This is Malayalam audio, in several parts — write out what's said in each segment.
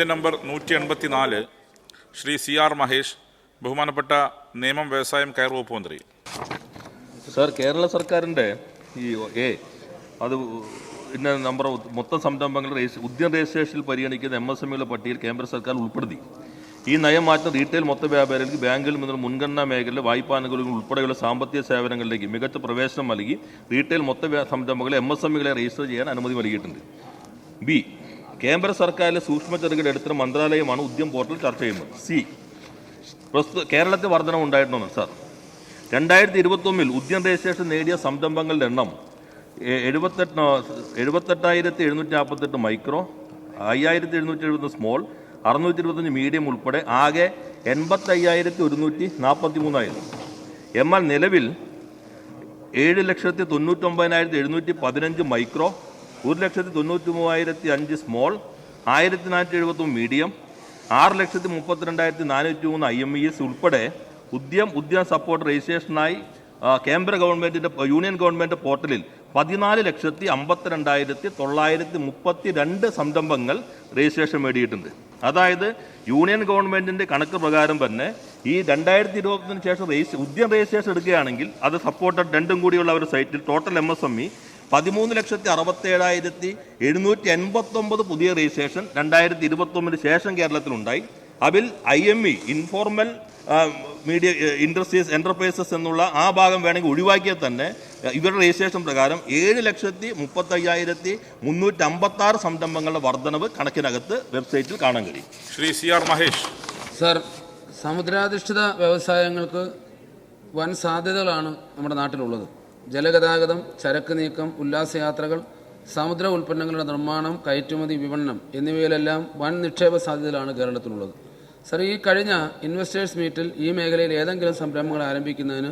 ചോദ്യം നമ്പർ നൂറ്റി എൺപത്തി നാല് ശ്രീ സി ആർ മഹേഷ് ബഹുമാനപ്പെട്ട നിയമം വ്യവസായം കയർ വകുപ്പ് മന്ത്രി. സാർ കേരള സർക്കാരിന്റെ ഈ എ അത് ഇന്ന നമ്പർ മൊത്തം സംരംഭങ്ങൾ ഉദ്യം രജിസ്ട്രേഷനിൽ പരിഗണിക്കുന്ന എം എസ് എം പട്ടികയിൽ കേന്ദ്ര സർക്കാർ ഉൾപ്പെടുത്തി. ഈ നയം മാറ്റം റീറ്റെയിൽ മൊത്ത വ്യാപാരികൾക്ക് ബാങ്കുകളിൽ നിന്നുള്ള മുൻഗണനാ മേഖലയിലെ വായ്പാനുകൂല്യങ്ങൾ ഉൾപ്പെടെയുള്ള സാമ്പത്തിക സേവനങ്ങളിലേക്ക് മികച്ച പ്രവേശനം നൽകി റീറ്റെയിൽ മൊത്ത സംരംഭങ്ങളെ എം എസ് എം രജിസ്റ്റർ ചെയ്യാൻ അനുമതി നൽകിയിട്ടുണ്ട്. ബി കേന്ദ്ര സർക്കാരിലെ സൂക്ഷ്മ ചെറുകിട ഇടത്തരം മന്ത്രാലയമാണ് ഉദ്യം പോർട്ടൽ ചർച്ച ചെയ്യുന്നത്. സി. പ്രസ്തുത കേരളത്തിൽ വർധന ഉണ്ടായിട്ടുണ്ടോ സാർ? രണ്ടായിരത്തി ഇരുപത്തൊന്നിൽ ഉദ്യം രജിസ്ട്രേഷൻ നേടിയ സംരംഭങ്ങളുടെ എണ്ണം എഴുപത്തെട്ട് എഴുപത്തെട്ടായിരത്തി എഴുന്നൂറ്റി നാൽപ്പത്തെട്ട് മൈക്രോ അയ്യായിരത്തി എഴുന്നൂറ്റി എഴുപത് സ്മോൾ അറുന്നൂറ്റി ഇരുപത്തഞ്ച് മീഡിയം ഉൾപ്പെടെ ആകെ എൺപത്തയ്യായിരത്തി ഒരുന്നൂറ്റി നാൽപ്പത്തി മൂന്നായിരുന്നു എന്നാൽ നിലവിൽ ഏഴ് ലക്ഷത്തി തൊണ്ണൂറ്റൊമ്പതിനായിരത്തി എഴുന്നൂറ്റി പതിനഞ്ച് മൈക്രോ ഒരു ലക്ഷത്തി തൊണ്ണൂറ്റി മൂവായിരത്തി അഞ്ച് സ്മോൾ ആയിരത്തി നാനൂറ്റി എഴുപത്തൊന്ന് മീഡിയം ആറ് ലക്ഷത്തി മുപ്പത്തിരണ്ടായിരത്തി നാനൂറ്റി മൂന്ന് ഐ എം ഇ എസ് ഉൾപ്പെടെ ഉദ്യം ഉദ്യം സപ്പോർട്ട് രജിസ്ട്രേഷനായി കേന്ദ്ര ഗവൺമെന്റിന്റെ യൂണിയൻ ഗവൺമെന്റ് പോർട്ടലിൽ പതിനാല് ലക്ഷത്തി അമ്പത്തിരണ്ടായിരത്തി തൊള്ളായിരത്തി മുപ്പത്തി രണ്ട് സംരംഭങ്ങൾ രജിസ്ട്രേഷൻ നേടിയിട്ടുണ്ട്. അതായത് യൂണിയൻ ഗവൺമെന്റിന്റെ കണക്ക് പ്രകാരം തന്നെ ഈ രണ്ടായിരത്തി ഇരുപത്തിന് ശേഷം ഉദ്യം രജിസ്ട്രേഷൻ എടുക്കുകയാണെങ്കിൽ അത് സപ്പോർട്ടഡ് രണ്ടും കൂടിയുള്ള ഒരു സൈറ്റിൽ total M S M E പതിമൂന്ന് ലക്ഷത്തി അറുപത്തേഴായിരത്തി എഴുന്നൂറ്റി എൺപത്തൊമ്പത് പുതിയ രജിസ്ട്രേഷൻ രണ്ടായിരത്തി ഇരുപത്തൊമ്പതിന് ശേഷം കേരളത്തിലുണ്ടായി. അതിൽ I M E informal media industries enterprises എന്നുള്ള ആ ഭാഗം വേണമെങ്കിൽ ഒഴിവാക്കിയാൽ തന്നെ ഇവരുടെ രജിസ്ട്രേഷൻ പ്രകാരം ഏഴ് ലക്ഷത്തി മുപ്പത്തയ്യായിരത്തി മുന്നൂറ്റി അമ്പത്താറ് സംരംഭങ്ങളുടെ വർധനവ് കണക്കിനകത്ത് വെബ്സൈറ്റിൽ കാണാൻ കഴിയും. Shri C R Mahesh. Sir സമുദ്രാധിഷ്ഠിത വ്യവസായങ്ങൾക്ക് വൻ സാധ്യതകളാണ് നമ്മുടെ നാട്ടിലുള്ളത്. ജലഗതാഗതം ചരക്ക് നീക്കം ഉല്ലാസയാത്രകൾ സമുദ്ര ഉൽപ്പന്നങ്ങളുടെ നിർമ്മാണം കയറ്റുമതി വിപണനം എന്നിവയിലെല്ലാം വൻ നിക്ഷേപ സാധ്യതകളാണ് കേരളത്തിലുള്ളത്. സർ ഈ കഴിഞ്ഞ ഇൻവെസ്റ്റേഴ്സ് മീറ്റിൽ ഈ മേഖലയിൽ ഏതെങ്കിലും സംരംഭങ്ങൾ ആരംഭിക്കുന്നതിന്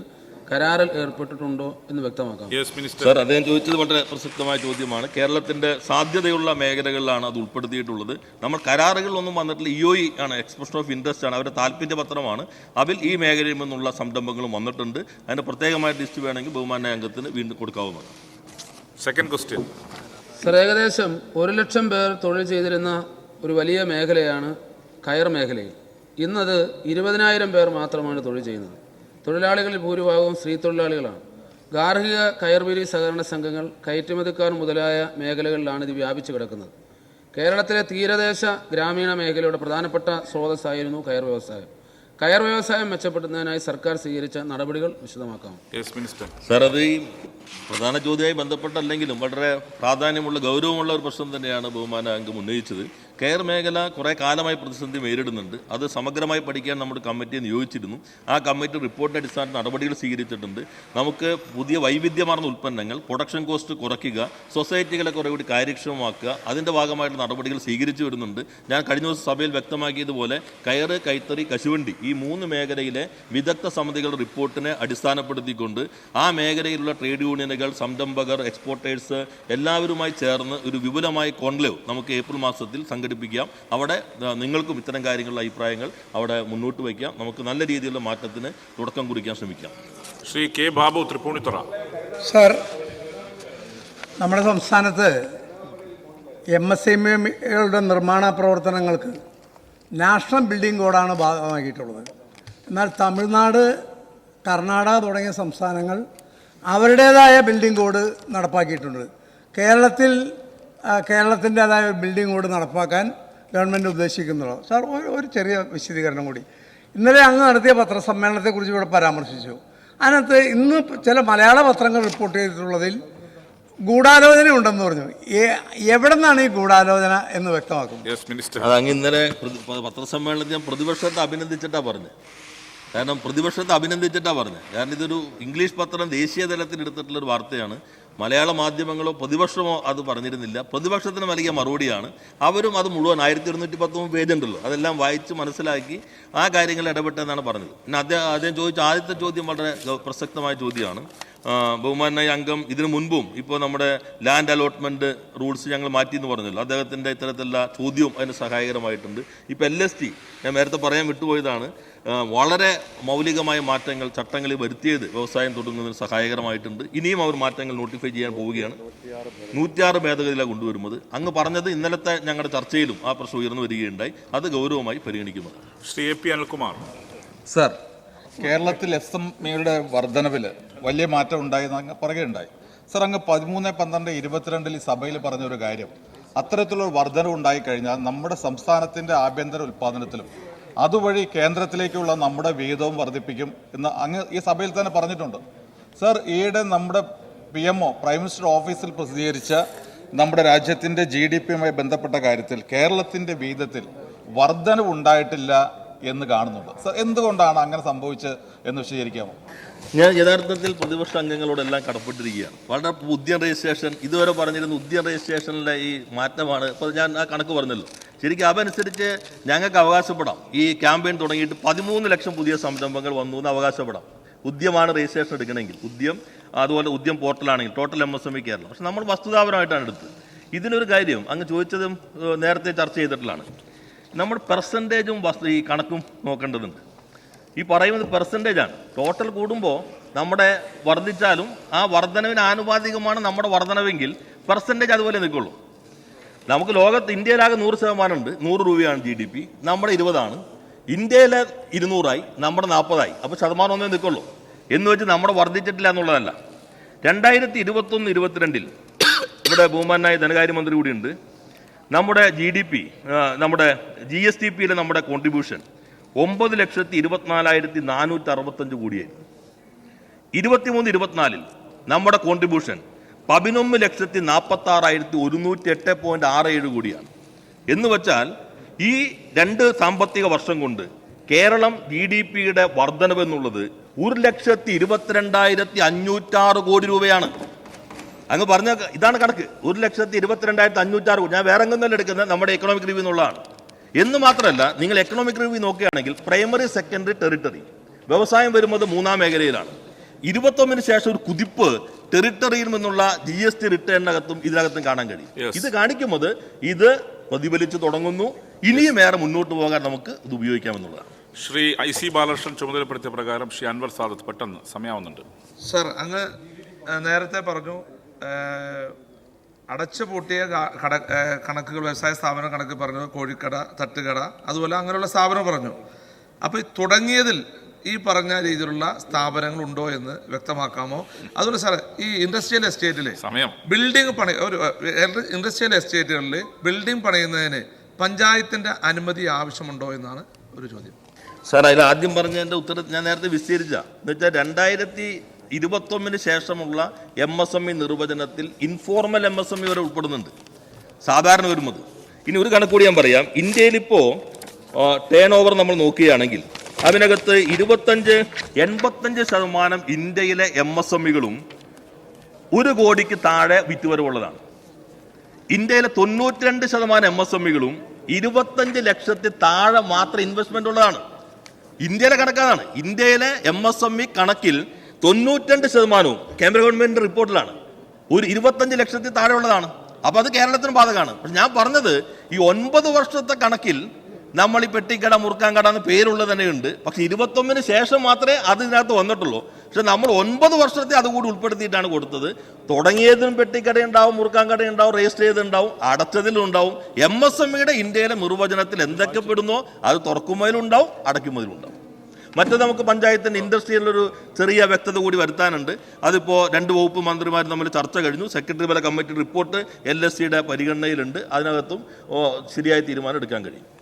കരാറിൽ ഏർപ്പെട്ടിട്ടുണ്ടോ എന്ന് വ്യക്തമാക്കാം. യെസ് മിനിസ്റ്റർ സാർ അദ്ദേഹം ചോദിച്ചത് വളരെ പ്രസക്തമായ ചോദ്യമാണ്. കേരളത്തിന്റെ സാധ്യതയുള്ള മേഖലകളിലാണ് അത് ഉൾപ്പെടുത്തിയിട്ടുള്ളത്. നമ്മൾ കരാറുകളിലൊന്നും വന്നിട്ടില്ല. ഇ ഒ ഇ ആണ് എക്സ്പ്രഷൻ ഓഫ് ഇൻട്രസ്റ്റ് ആണ് അവരുടെ താല്പര്യപത്രമാണ്. അതിൽ ഈ മേഖലയിൽ നിന്നുള്ള സംരംഭങ്ങളും വന്നിട്ടുണ്ട്. അതിന് പ്രത്യേകമായ ലിസ്റ്റ് വേണമെങ്കിൽ ബഹുമാന അംഗത്തിന് വീണ്ടും കൊടുക്കാവുന്നതാണ്. സെക്കൻഡ് ക്വസ്റ്റ്യൻ സർ ഏകദേശം ഒരു ലക്ഷം പേർ തൊഴിൽ ചെയ്തിരുന്ന ഒരു വലിയ മേഖലയാണ് കയർ മേഖലയിൽ. ഇന്നത് ഇരുപതിനായിരം പേർ മാത്രമാണ് തൊഴിൽ ചെയ്യുന്നത്. തൊഴിലാളികളിൽ ഭൂരിഭാഗവും സ്ത്രീ തൊഴിലാളികളാണ് ഗാർഹിക കയർവിരി സഹകരണ സംഘങ്ങൾ കയറ്റുമതിക്കാർ മുതലായ മേഖലകളിലാണ് ഇത് വ്യാപിച്ചു കിടക്കുന്നത്. കേരളത്തിലെ തീരദേശ ഗ്രാമീണ മേഖലയുടെ പ്രധാനപ്പെട്ട സ്രോതസ്സായിരുന്നു കയർ വ്യവസായം. കയർ വ്യവസായം മെച്ചപ്പെടുത്തുന്നതിനായി സർക്കാർ സ്വീകരിച്ച നടപടികൾ വിശദമാക്കാം. സാർ അത് ഈ പ്രധാന ചോദ്യമായി ബന്ധപ്പെട്ടല്ലെങ്കിലും വളരെ പ്രാധാന്യമുള്ള ഗൗരവമുള്ള ഒരു പ്രശ്നം തന്നെയാണ് ബഹുമാന അംഗം ഉന്നയിച്ചത്. കെയർ മേഖല കുറേ കാലമായി പ്രതിസന്ധി നേരിടുന്നുണ്ട്. അത് സമഗ്രമായി പഠിക്കാൻ നമ്മുടെ കമ്മിറ്റിയെ നിയോഗിച്ചിരുന്നു. ആ കമ്മിറ്റി റിപ്പോർട്ടിന്റെ അടിസ്ഥാനത്തിൽ നടപടികൾ സ്വീകരിച്ചിട്ടുണ്ട്. നമുക്ക് പുതിയ വൈവിധ്യമാർന്ന ഉൽപ്പന്നങ്ങൾ പ്രൊഡക്ഷൻ കോസ്റ്റ് കുറയ്ക്കുക സൊസൈറ്റികളെ കുറേ കൂടി കാര്യക്ഷമമാക്കുക അതിന്റെ ഭാഗമായിട്ട് നടപടികൾ സ്വീകരിച്ചു വരുന്നുണ്ട്. ഞാൻ കഴിഞ്ഞ ദിവസം സഭയിൽ വ്യക്തമാക്കിയതുപോലെ കയർ കൈത്തറി കശുവണ്ടി ഈ മൂന്ന് മേഖലയിലെ വിദഗ്ധ സമിതികളുടെ റിപ്പോർട്ടിനെ അടിസ്ഥാനപ്പെടുത്തിക്കൊണ്ട് ആ മേഖലയിലുള്ള ട്രേഡ് യൂണിയനുകൾ സംരംഭകർ എക്സ്പോർട്ടേഴ്സ് എല്ലാവരുമായി ചേർന്ന് ഒരു വിപുലമായ കോൺക്ലേവ് നമുക്ക് ഏപ്രിൽ മാസത്തിൽ സംഘടിപ്പിക്കാം. അവിടെ ആ, നിങ്ങൾക്കും ഇത്തരം കാര്യങ്ങളുടെ അഭിപ്രായങ്ങൾ അവിടെ മുന്നോട്ട് വയ്ക്കാം. നമുക്ക് നല്ല രീതിയിലുള്ള മാറ്റത്തിന് തുടക്കം കുറിക്കാൻ ശ്രമിക്കാം. ശ്രീ കെ ബാബു തൃപ്പൂണിത്തുറ. സാർ നമ്മുടെ സംസ്ഥാനത്ത് എം എസ് എം എയുടെ നിർമ്മാണ പ്രവർത്തനങ്ങൾക്ക് നാഷണൽ ബിൽഡിംഗ് കോഡാണ് ഭാഗമാക്കിയിട്ടുള്ളത്. എന്നാൽ തമിഴ്നാട് കർണാടക തുടങ്ങിയ സംസ്ഥാനങ്ങൾ അവരുടേതായ ബിൽഡിംഗ് കോഡ് നടപ്പാക്കിയിട്ടുണ്ട്. കേരളത്തിൽ കേരളത്തിന്റെതായ ഒരു ബിൽഡിംഗ് കൂടെ നടപ്പാക്കാൻ ഗവൺമെന്റ് ഉദ്ദേശിക്കുന്നുള്ളൂ. സാർ ഒരു ഒരു ചെറിയ വിശദീകരണം കൂടി. ഇന്നലെ അങ്ങ് നടത്തിയ പത്രസമ്മേളനത്തെക്കുറിച്ച് ഇവിടെ പരാമർശിച്ചു. അതിനകത്ത് ഇന്ന് ചില മലയാള പത്രങ്ങൾ റിപ്പോർട്ട് ചെയ്തിട്ടുള്ളതിൽ ഗൂഢാലോചന ഉണ്ടെന്ന് പറഞ്ഞു. എ- എവിടെ നിന്നാണ് ഈ ഗൂഢാലോചന എന്ന് വ്യക്തമാക്കും യെസ് മിനിസ്റ്റർ അത് അങ്ങ് ഇന്നലെ പത്രസമ്മേളനത്തിൽ ഞാൻ പ്രതിപക്ഷത്തെ അഭിനന്ദിച്ചിട്ടാ പറഞ്ഞത് കാരണം പ്രതിപക്ഷത്തെ അഭിനന്ദിച്ചിട്ടാ പറഞ്ഞത് കാരണം ഇതൊരു ഇംഗ്ലീഷ് പത്രം ദേശീയ തലത്തിൽ എടുത്തിട്ടുള്ള ഒരു വാർത്തയാണ്. മലയാള മാധ്യമങ്ങളോ പ്രതിപക്ഷമോ അത് പറഞ്ഞിരുന്നില്ല. പ്രതിപക്ഷത്തിന് നൽകിയ മറുപടിയാണ് അവരും അത് മുഴുവൻ ആയിരത്തി പത്തൊമ്പത് പേജ് ഉണ്ടല്ലോ. അതെല്ലാം വായിച്ച് മനസ്സിലാക്കി ആ കാര്യങ്ങൾ ഇടപെട്ടെന്നാണ് പറഞ്ഞത്. പിന്നെ അദ്ദേഹം അദ്ദേഹം ചോദിച്ച ആദ്യത്തെ ചോദ്യം വളരെ പ്രസക്തമായ ചോദ്യമാണ്. ബഹുമാനായ അംഗം ഇതിനു മുൻപും ഇപ്പോൾ നമ്മുടെ ലാൻഡ് അലോട്ട്മെന്റ് റൂൾസ് ഞങ്ങൾ മാറ്റി എന്ന് പറഞ്ഞല്ലോ. അദ്ദേഹത്തിന്റെ ഇത്തരത്തിലുള്ള ചോദ്യവും അതിന് സഹായകരമായിട്ടുണ്ട്. ഇപ്പോൾ എൽ എസ് ടി ഞാൻ നേരത്തെ പറയാൻ വിട്ടുപോയതാണ്. വളരെ മൗലികമായ മാറ്റങ്ങൾ ചട്ടങ്ങളിൽ വരുത്തിയത് വ്യവസായം തുടങ്ങുന്നതിന് സഹായകരമായിട്ടുണ്ട്. ഇനിയും അവർ മാറ്റങ്ങൾ നോട്ടിഫൈ ചെയ്യാൻ പോവുകയാണ്. നൂറ്റിയാറ് ഭേദഗതിയിലാണ് കൊണ്ടുവരുന്നത്. അങ്ങ് പറഞ്ഞത് ഇന്നലത്തെ ഞങ്ങളുടെ ചർച്ചയിലും ആ പ്രശ്നം ഉയർന്നു വരികയുണ്ടായി. അത് ഗൗരവമായി പരിഗണിക്കുന്നത് Shri A P Anilkumar. Sir കേരളത്തിൽ എസ് എം എയുടെ വർധനവിൽ വലിയ മാറ്റം ഉണ്ടായെന്ന് അങ്ങ് പറയുകയുണ്ടായി സർ അങ്ങ് പതിമൂന്ന് പന്ത്രണ്ട് ഇരുപത്തിരണ്ടിൽ സഭയിൽ പറഞ്ഞൊരു കാര്യം. അത്തരത്തിലുള്ള വർധനവ് ഉണ്ടായിക്കഴിഞ്ഞാൽ നമ്മുടെ സംസ്ഥാനത്തിന്റെ ആഭ്യന്തര ഉൽപ്പാദനത്തിലും അതുവഴി കേന്ദ്രത്തിലേക്കുള്ള നമ്മുടെ വിഹിതവും വർദ്ധിപ്പിക്കും എന്ന് അങ്ങ് ഈ സഭയിൽ തന്നെ പറഞ്ഞിട്ടുണ്ട്. സർ ഈയിടെ നമ്മുടെ P M O prime minister ഓഫീസിൽ പ്രസിദ്ധീകരിച്ച നമ്മുടെ രാജ്യത്തിന്റെ ജി ഡി പിയുമായി ബന്ധപ്പെട്ട കാര്യത്തിൽ കേരളത്തിന്റെ വിഹിതത്തിൽ വർധനവ് ഉണ്ടായിട്ടില്ല എന്ന് കാണുന്നുണ്ട്. സർ എന്തുകൊണ്ടാണ് അങ്ങനെ സംഭവിച്ചത് എന്ന് വിശദീകരിക്കാമോ? ഞാൻ യഥാർത്ഥത്തിൽ പ്രതിപക്ഷ അംഗങ്ങളോടെല്ലാം കടപ്പെട്ടിരിക്കുകയാണ്. വളരെ ഉദ്യൻ രജിസ്ട്രേഷൻ ഇതുവരെ പറഞ്ഞിരുന്ന ഉദ്യൻ രജിസ്ട്രേഷനിലെ ഈ മാറ്റമാണ്. ഇപ്പോൾ ഞാൻ ആ കണക്ക് പറഞ്ഞല്ലോ. ശരിക്കും അതനുസരിച്ച് ഞങ്ങൾക്ക് അവകാശപ്പെടാം. ഈ ക്യാമ്പയിൻ തുടങ്ങിയിട്ട് പതിമൂന്ന് ലക്ഷം പുതിയ സംരംഭങ്ങൾ വന്നു എന്ന് അവകാശപ്പെടാം. ഉദ്യമാണ് രജിസ്ട്രേഷൻ എടുക്കണമെങ്കിൽ. ഉദ്യം അതുപോലെ Udyam പോർട്ടലാണെങ്കിൽ total M S M E Keralam. പക്ഷെ നമ്മൾ വസ്തുതാപരമായിട്ടാണ് എടുത്തത്. ഇതിനൊരു കാര്യം അങ്ങ് ചോദിച്ചതും നേരത്തെ ചർച്ച ചെയ്തിട്ടുള്ളതാണ്. നമ്മൾ പെർസെന്റേജും വസ്തു ഈ കണക്കും നോക്കേണ്ടതുണ്ട്. ഈ പറയുന്നത് പെർസെന്റേജാണ് ടോട്ടൽ കൂടുമ്പോൾ നമ്മുടെ വർദ്ധിച്ചാലും ആ വർധനവിന് ആനുപാതികമാണ് നമ്മുടെ വർധനവെങ്കിൽ പെർസെന്റേജ് അതുപോലെ നിൽക്കുള്ളൂ. നമുക്ക് ലോകത്ത് ഇന്ത്യയിലാകെ നൂറ് ശതമാനമുണ്ട്. നൂറ് രൂപയാണ് ജി ഡി പി നമ്മുടെ ഇരുപതാണ്. ഇന്ത്യയിലെ ഇരുന്നൂറായി നമ്മുടെ നാൽപ്പതായി അപ്പോൾ ശതമാനം ഒന്നേ നിൽക്കുള്ളൂ. എന്ന് വെച്ച് നമ്മുടെ വർദ്ധിച്ചിട്ടില്ല എന്നുള്ളതല്ല. രണ്ടായിരത്തി ഇരുപത്തൊന്ന് ഇരുപത്തിരണ്ടിൽ ഇവിടെ ബഹുമാനായ ധനകാര്യമന്ത്രി കൂടിയുണ്ട്. നമ്മുടെ ജി ഡി പി നമ്മുടെ ജി എസ് ടി പിയിലെ നമ്മുടെ കോൺട്രിബ്യൂഷൻ ഒമ്പത് ലക്ഷത്തി ഇരുപത്തിനാലായിരത്തി നാനൂറ്റി അറുപത്തഞ്ച് കോടിയായിരുന്നു ഇരുപത്തിമൂന്ന് ഇരുപത്തിനാലിൽ നമ്മുടെ കോൺട്രിബ്യൂഷൻ പതിനൊന്ന് ലക്ഷത്തി നാൽപ്പത്തി ആറായിരത്തി ഒരുന്നൂറ്റി എട്ട് പോയിന്റ് ആറ് ഏഴ് കോടിയാണ്. എന്ന് വെച്ചാൽ ഈ രണ്ട് സാമ്പത്തിക വർഷം കൊണ്ട് കേരളം ജി ഡി പിയുടെ വർധനവ് എന്നുള്ളത് ഒരു ലക്ഷത്തി ഇരുപത്തിരണ്ടായിരത്തി അഞ്ഞൂറ്റാറ് കോടി രൂപയാണ്. അങ്ങ് പറഞ്ഞ ഇതാണ് കണക്ക്. ഒരു ലക്ഷത്തി ഇരുപത്തിരണ്ടായിരത്തി അഞ്ഞൂറ്റാറ് ഞാൻ വേറെ എങ്ങനെ എടുക്കുന്നത് നമ്മുടെ എക്കണോമിക് റിവ്യൂ എന്നുള്ളതാണ്. എന്ന് മാത്രമല്ല നിങ്ങൾ എക്കണോമിക് റിവ്യൂ നോക്കുകയാണെങ്കിൽ പ്രൈമറി സെക്കൻഡറി ടെറിട്ടറി വ്യവസായം വരുന്നത് മൂന്നാം മേഖലയിലാണ്. ഇരുപത്തൊന്നിന് ശേഷം ഒരു കുതിപ്പ് ടെറിട്ടറിയിൽ നിന്നുള്ള ജി എസ് ടി റിട്ടേണിനകത്തും ഇതിനകത്തും കാണാൻ കഴിയും. ഇത് കാണിക്കുന്നത് ഇത് പ്രതിഫലിച്ചു തുടങ്ങുന്നു. ഇനിയും ഏറെ മുന്നോട്ട് പോകാൻ നമുക്ക് ഇത് ഉപയോഗിക്കാമെന്നുള്ളതാണ്. ശ്രീ ഐ സി ബാലകൃഷ്ണൻ ചുമതലപ്പെടുത്തിയ പ്രകാരം ശ്രീ അൻവർ സാദത്ത് പെട്ടെന്ന് സമയാവുന്നുണ്ട്. സർ അങ്ങ് നേരത്തെ പറഞ്ഞു അടച്ചു പൂട്ടിയ കട കണക്കുകൾ വ്യവസായ സ്ഥാപന കണക്ക് പറഞ്ഞു കോഴിക്കട തട്ടുകട അതുപോലെ അങ്ങനെയുള്ള സ്ഥാപനം പറഞ്ഞു. അപ്പോൾ ഈ തുടങ്ങിയതിൽ ഈ പറഞ്ഞ രീതിയിലുള്ള സ്ഥാപനങ്ങൾ ഉണ്ടോ എന്ന് വ്യക്തമാക്കാമോ? അതുപോലെ സാറേ ഈ ഇൻഡസ്ട്രിയൽ എസ്റ്റേറ്റിൽ സമയം. ബിൽഡിംഗ് പണി ഒരു ഇൻഡസ്ട്രിയൽ എസ്റ്റേറ്റുകളിൽ ബിൽഡിംഗ് പണിയുന്നതിന് പഞ്ചായത്തിന്റെ അനുമതി ആവശ്യമുണ്ടോ എന്നാണ് ഒരു ചോദ്യം. സാർ അതിൽ ആദ്യം പറഞ്ഞതിന്റെ ഉത്തരം ഞാൻ നേരത്തെ വിസ്തീരിച്ച എന്ന് വെച്ചാൽ രണ്ടായിരത്തി ഇരുപത്തൊന്നിന് ശേഷമുള്ള എം എസ് എം ഇ നിർവചനത്തിൽ informal M S M E വരെ ഉൾപ്പെടുന്നുണ്ട്. സാധാരണ വരുന്നത് ഇനി ഒരു കണക്കൂടി ഞാൻ പറയാം. ഇന്ത്യയിൽ ഇപ്പോൾ ടേൺ ഓവർ നമ്മൾ നോക്കുകയാണെങ്കിൽ അതിനകത്ത് ഇരുപത്തഞ്ച് എൺപത്തഞ്ച് ശതമാനം ഇന്ത്യയിലെ എം എസ് എം ഇകളും ഒരു കോടിക്ക് താഴെ വിറ്റുവരവുള്ളതാണ്. ഇന്ത്യയിലെ തൊണ്ണൂറ്റിരണ്ട് ശതമാനം എം എസ് എം ഇകളും ഇരുപത്തഞ്ച് ലക്ഷത്തിൽ താഴെ മാത്രം ഇൻവെസ്റ്റ്മെന്റ് ഉള്ളതാണ്. ഇന്ത്യയിലെ കണക്കാണ്. ഇന്ത്യയിലെ എം എസ് എം ഇ കണക്കിൽ തൊണ്ണൂറ്റിരണ്ട് ശതമാനവും കേന്ദ്ര ഗവൺമെന്റിന്റെ റിപ്പോർട്ടിലാണ്. ഒരു ഇരുപത്തഞ്ച് ലക്ഷത്തിൽ താഴെ ഉള്ളതാണ് അപ്പോൾ അത് കേരളത്തിന് ബാധകമാണ്. പക്ഷെ ഞാൻ പറഞ്ഞത് ഈ ഒൻപത് വർഷത്തെ കണക്കിൽ നമ്മൾ ഈ പെട്ടിക്കട മുറുക്കാൻകട എന്ന് പേരുള്ളത് തന്നെ ഉണ്ട് പക്ഷെ ഇരുപത്തൊന്നിന് ശേഷം മാത്രമേ അത് ഇതിനകത്ത് വന്നിട്ടുള്ളൂ. പക്ഷെ നമ്മൾ ഒൻപത് വർഷത്തെ അതുകൂടി ഉൾപ്പെടുത്തിയിട്ടാണ് കൊടുത്തത്. തുടങ്ങിയതിനും പെട്ടിക്കട ഉണ്ടാവും മുറുക്കാൻകട ഉണ്ടാവും രജിസ്റ്റർ ചെയ്തിട്ടുണ്ടാവും അടച്ചതിലും ഉണ്ടാവും. എം എസ് എം ഇയുടെ ഇന്ത്യയിലെ നിർവചനത്തിൽ എന്തൊക്കെ പെടുന്നോ അത് അടയ്ക്കുമ്പോഴും അടയ്ക്കുമ്പോഴുണ്ടാവും മറ്റത് നമുക്ക് പഞ്ചായത്തിന്റെ ഇൻഡസ്ട്രിയിലൊരു ചെറിയ വ്യക്തത കൂടി വരുത്താനുണ്ട്. അതിപ്പോൾ രണ്ട് വകുപ്പ് മന്ത്രിമാർ തമ്മിൽ ചർച്ച കഴിഞ്ഞു. സെക്രട്ടറി തല കമ്മിറ്റി റിപ്പോർട്ട് എൽ എസ് സിയുടെ പരിഗണനയിലുണ്ട്. അതിനകത്തും ശരിയായ തീരുമാനം എടുക്കാൻ കഴിയും.